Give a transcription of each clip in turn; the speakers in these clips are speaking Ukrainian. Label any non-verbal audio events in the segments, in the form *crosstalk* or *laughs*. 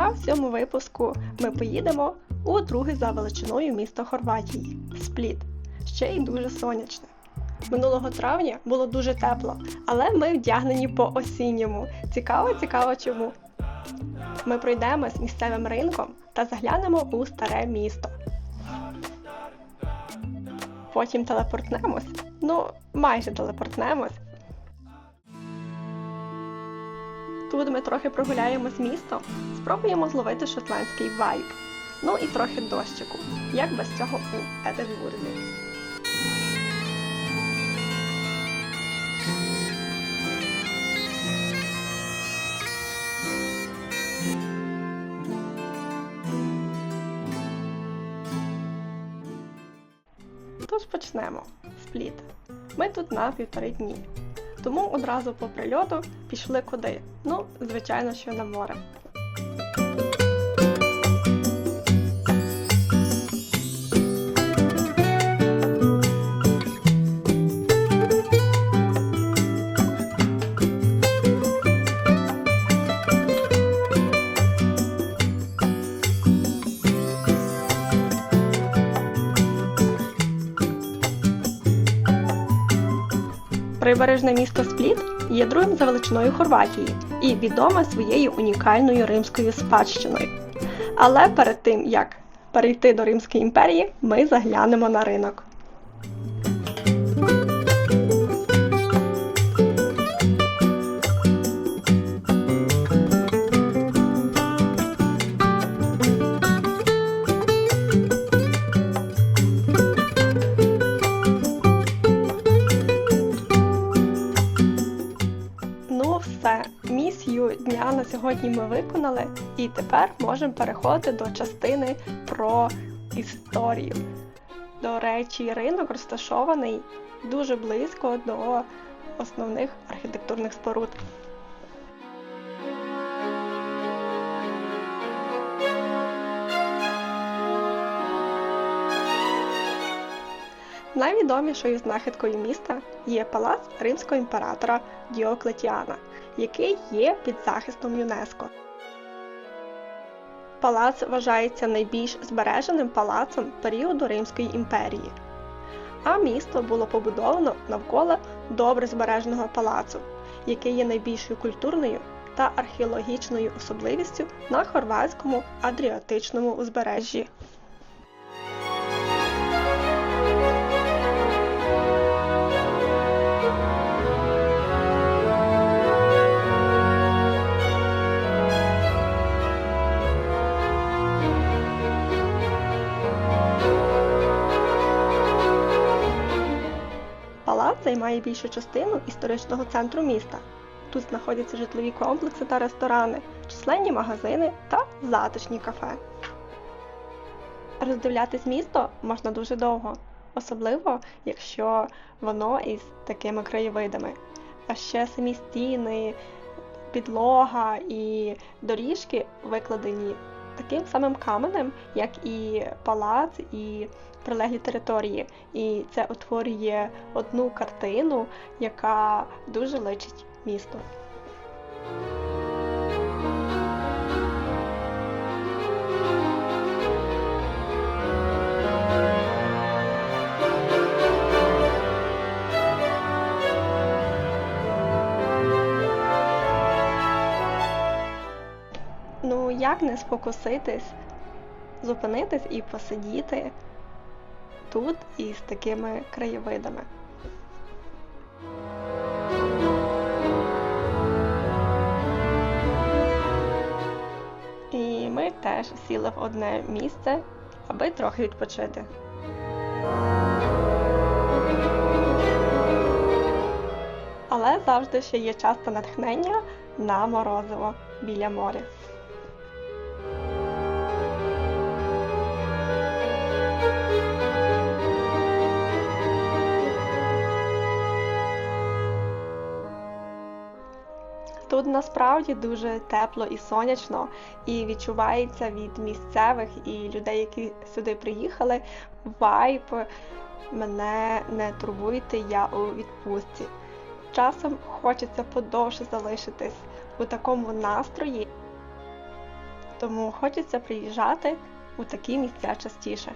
А в цьому випуску ми поїдемо у друге за величиною місто Хорватії Спліт. Ще й дуже сонячне. Минулого травня було дуже тепло, але ми вдягнені по осінньому. Цікаво, цікаво чому. Ми пройдемо з місцевим ринком та заглянемо у старе місто. Потім телепортнемось. Ну, майже телепортнемось. Тут ми трохи прогуляємось місто, спробуємо зловити шотландський вайб. Ну і трохи дощику, як без цього у Единбурзі. Тож почнемо. Спліт. Ми тут на півтори дні. Тому одразу по прильоту пішли куди? Ну, звичайно, що на море. Прибережне місто Спліт є другим за величиною Хорватії і відоме своєю унікальною римською спадщиною. Але перед тим як перейти до Римської імперії, ми заглянемо на ринок. Сьогодні ми виконали, і тепер можемо переходити до частини про історію. До речі, ринок розташований дуже близько до основних архітектурних споруд. Найвідомішою знахідкою міста є палац римського імператора Діоклетіана, який є під захистом ЮНЕСКО. Палац вважається найбільш збереженим палацом періоду Римської імперії, а місто було побудовано навколо добре збереженого палацу, який є найбільшою культурною та археологічною особливістю на хорватському адріатичному узбережжі. Палац займає більшу частину історичного центру міста. Тут знаходяться житлові комплекси та ресторани, численні магазини та затишні кафе. Роздивлятись місто можна дуже довго, особливо якщо воно із такими краєвидами. А ще самі стіни, підлога і доріжки викладені таким самим каменем, як і палац, і прилеглі території. І це утворює одну картину, яка дуже личить місто. Як не спокуситись, зупинитись і посидіти тут із такими краєвидами. І ми теж сіли в одне місце, аби трохи відпочити. Але завжди ще є час та натхнення на морозиво біля моря. Тут насправді дуже тепло і сонячно, і відчувається від місцевих і людей, які сюди приїхали, вайб мене не турбуйте, я у відпустці. Часом хочеться подовше залишитись у такому настрої. Тому хочеться приїжджати у такі місця частіше.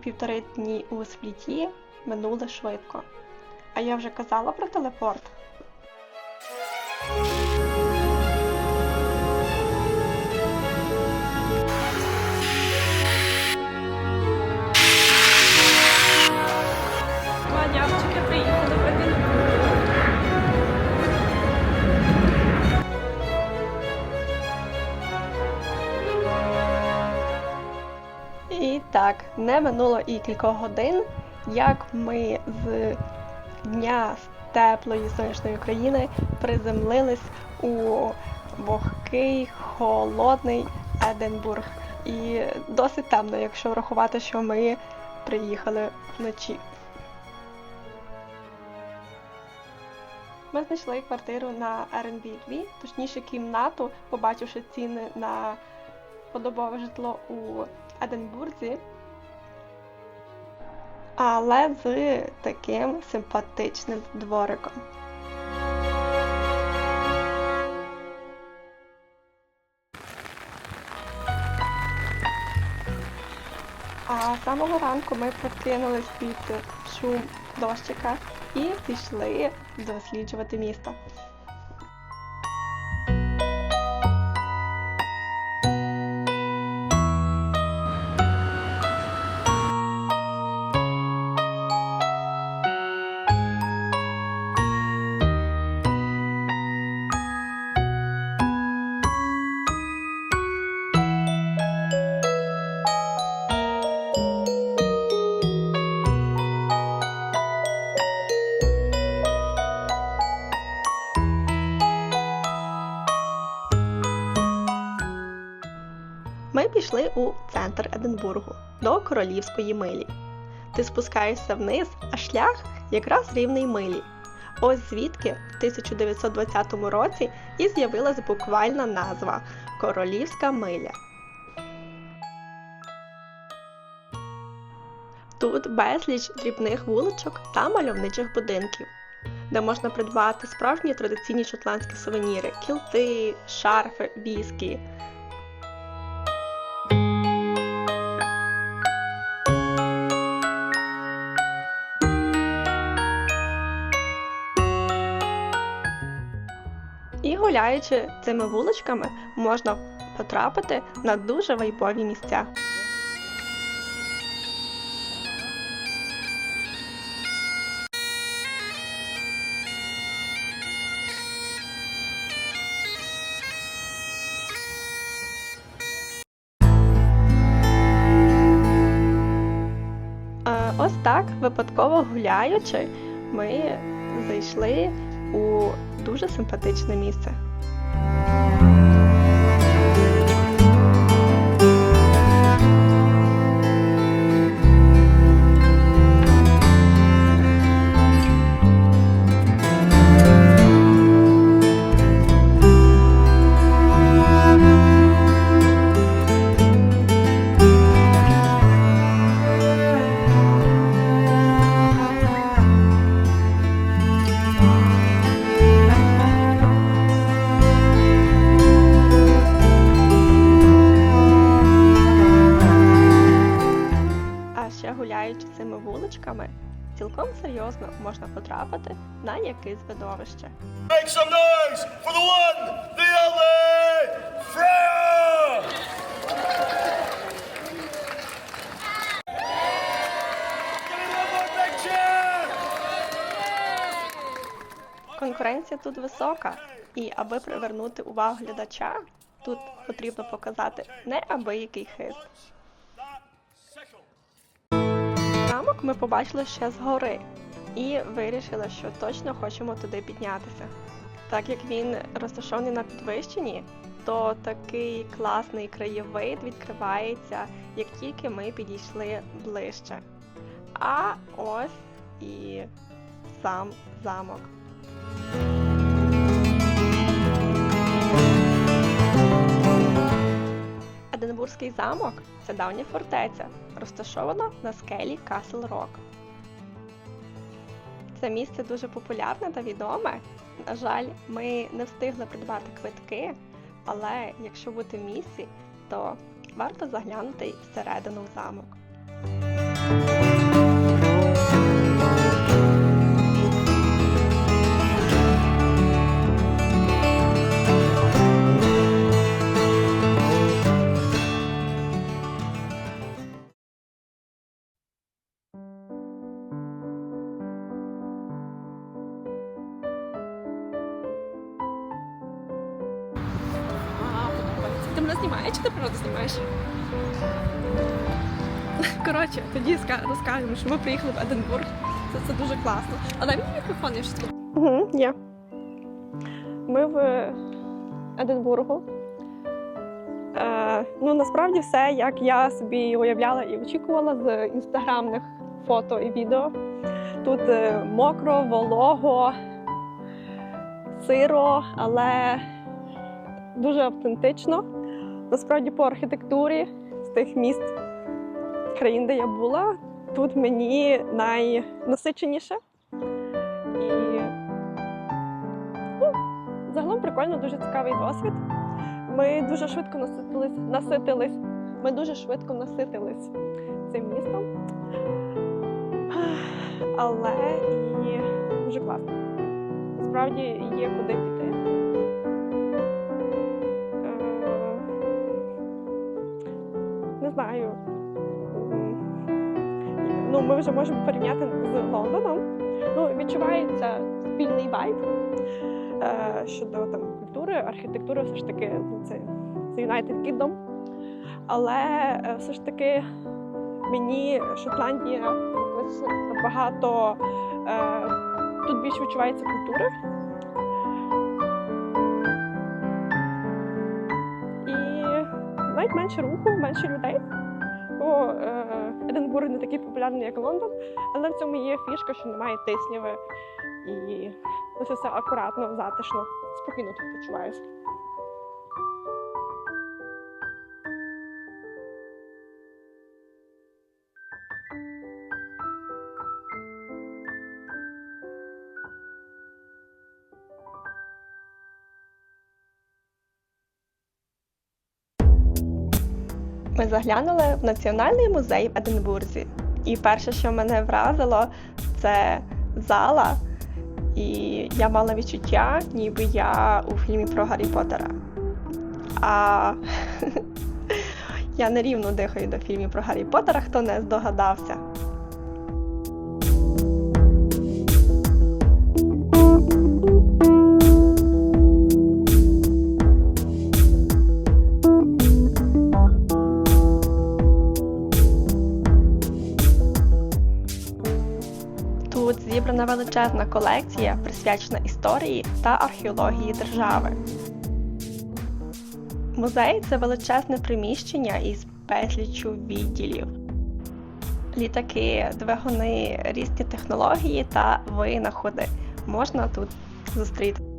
Півтори дні у спліті минули швидко. А я вже казала про телепорт. Так, не минуло і кількох годин, як ми з дня теплої сонячної країни приземлились у вогкий, холодний Единбург. І досить темно, якщо врахувати, що ми приїхали вночі. Ми знайшли квартиру на Airbnb, точніше кімнату, побачивши ціни на подобове житло у Единбурзі, але з таким симпатичним двориком. А з самого ранку ми прокинулись під шум дощика і пішли досліджувати місто. Ми пішли у центр Единбургу до королівської милі. Ти спускаєшся вниз, а шлях якраз рівний милі. Ось звідки в 1920 році і з'явилась буквальна назва Королівська миля. Тут безліч дрібних вуличок та мальовничих будинків, де можна придбати справжні традиційні шотландські сувеніри, кілти, шарфи, віскі. І гуляючи цими вуличками, можна потрапити на дуже вайбові місця. Ось так, випадково гуляючи, ми зайшли у дуже симпатичне місце. Цілком серйозно можна потрапити на якесь видовище. Make some noise for the one, the only Freya! Конкуренція тут висока, і аби привернути увагу глядача, тут потрібно показати неабиякий хист. Замок ми побачили ще згори і вирішили, що точно хочемо туди піднятися. Так як він розташований на підвищенні, то такий класний краєвид відкривається, як тільки ми підійшли ближче. А ось і сам замок. Единбурзький замок це давня фортеця, розташована на скелі Касл Рок. Це місце дуже популярне та відоме. На жаль, ми не встигли придбати квитки, але якщо бути в місці, то варто заглянути всередину в замок. Що ми приїхали в Единбург. Це, це дуже класно. А дай мені мікрофон, я щось Угу, є. Ми в Единбургу. Е, ну, насправді все, як я собі уявляла і очікувала з інстаграмних фото і відео. Тут е, мокро, волого, сиро, але дуже автентично. Насправді по архітектурі з тих міст країн, де я була, тут мені найнасиченіше. І ну, загалом прикольно, дуже цікавий досвід. Ми дуже швидко наситились, наситились. Ми дуже швидко наситились цим містом. Але і дуже класно. Насправді є куди піти. Ми вже можемо порівняти з Лондоном. Ну, відчувається спільний вайб е, щодо там культури, архітектури, все ж таки ну, це, це United Kingdom. Але е, все ж таки мені Шотландія набагато е, тут більше відчувається культура. І навіть менше руху, менше людей. Бо е, Единбург не такий популярний, як Лондон, але в цьому є фішка, що немає тисняви і лише все акуратно, затишно, спокійно тут почуваюся. Заглянули в Національний музей в Единбурзі. І перше, що мене вразило, це зала. І я мала відчуття, ніби я у фільмі про Гаррі Поттера. А *laughs* я нерівно дихаю до фільмів про Гаррі Поттера, хто не здогадався. Величезна колекція, присвячена історії та археології держави. Музей це величезне приміщення із безліччю відділів. Літаки, двигуни, різні технології та винаходи можна тут зустріти.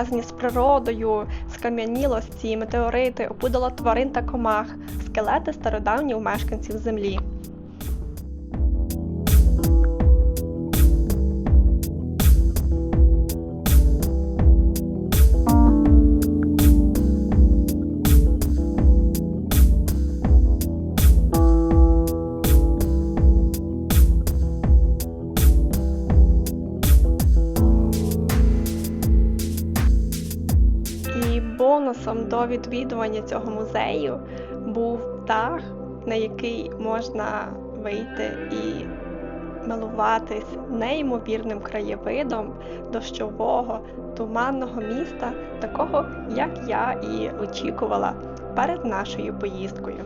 Пов'язані з природою, скам'янілості, метеорити, опудала тварин та комах, скелети стародавніх мешканців землі. Бонусом до відвідування цього музею був дах, на який можна вийти і милуватись неймовірним краєвидом дощового, туманного міста, такого, як я і очікувала перед нашою поїздкою.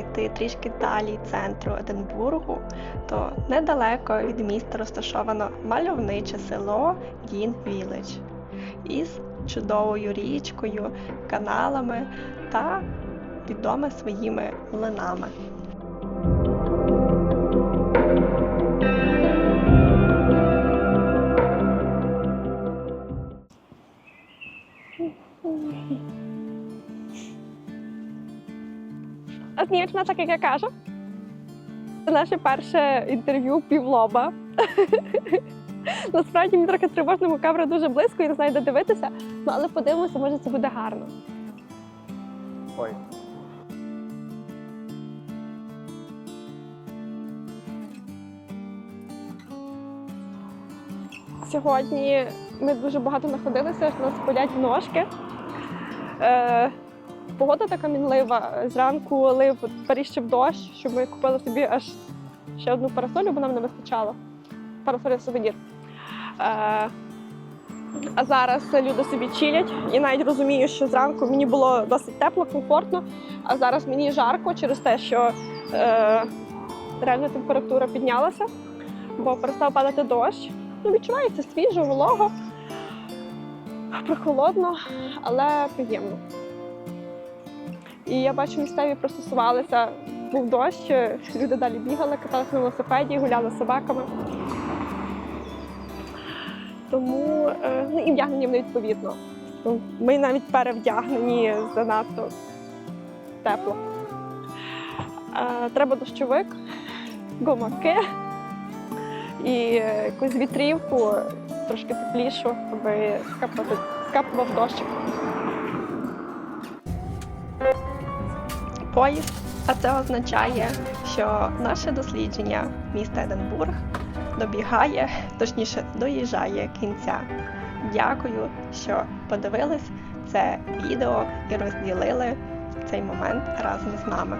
Зайти трішки далі центру Единбургу, то недалеко від міста розташовано мальовниче село Гін Віледж із чудовою річкою, каналами та відоме своїми млинами. А так, як я кажу. Це наше перше інтерв'ю півлоба. *laughs* Насправді мені трохи тривожно, бо камера дуже близько і не знаю, де дивитися. Ну, але подивимося, може це буде гарно. Ой. Сьогодні ми дуже багато знаходилися, у нас болять ножки. Е, погода така мінлива. Зранку лив періщив дощ, що ми купили собі аж ще одну парасолю, бо нам не вистачало. Парасоля сувенір. Е, а зараз люди собі чилять. І навіть розумію, що зранку мені було досить тепло, комфортно, а зараз мені жарко через те, що е, реально температура піднялася, бо перестав падати дощ. Ну, відчувається свіжо, волого, прохолодно, але приємно. І я бачу, місцеві пристосувалися. Був дощ, люди далі бігали, каталися на велосипеді, гуляли з собаками. Тому е, ну, і вдягнені вони відповідно. Ну, Ми навіть перевдягнені занадто тепло. Е, Треба дощовик, гумаки і якусь вітрівку трошки теплішу, аби скапував дощик. Поїзд, а це означає, що наше дослідження міста Единбург добігає, точніше, доїжджає кінця. Дякую, що подивились це відео і розділили цей момент разом з нами.